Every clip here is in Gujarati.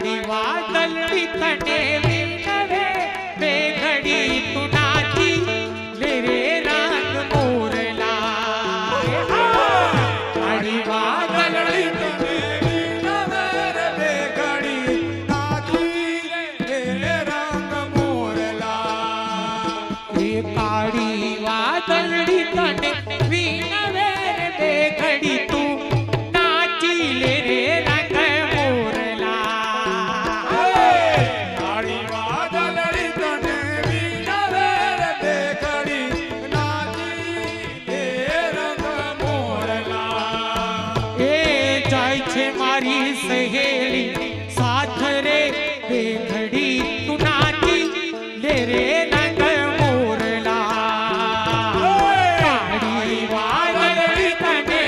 કાળી વાદળડી તને સહેલી સાથ રે બેથડી તું નાચી લે રે નંગ મોરલા. કાળી વાળડી તને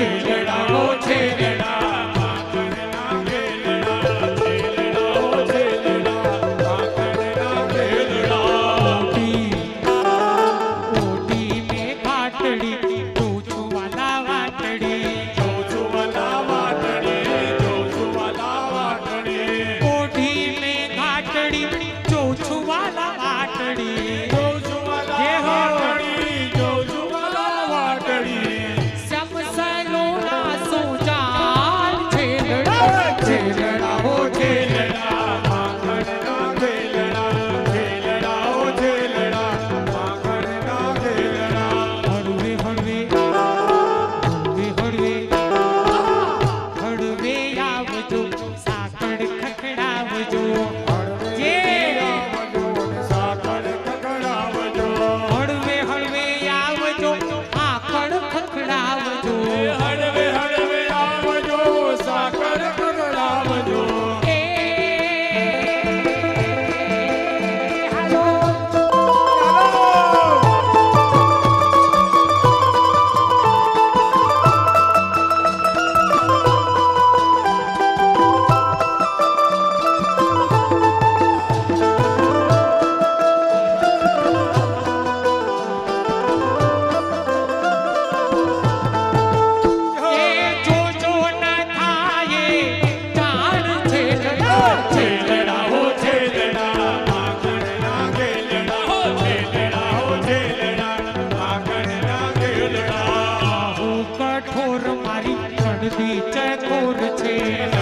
지 કઠોર મારી ચડદી ચકોર છે.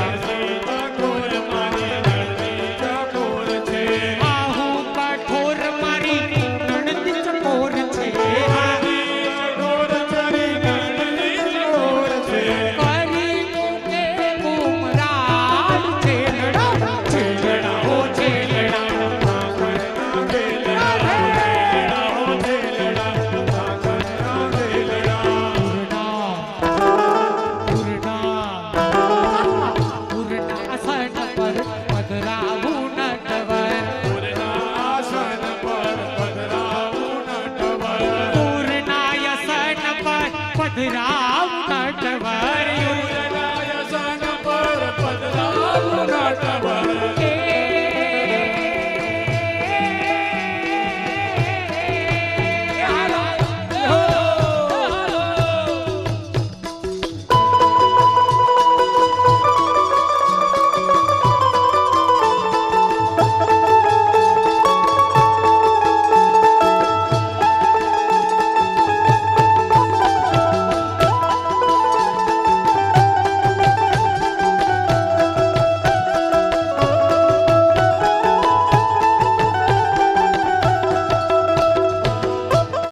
ராம்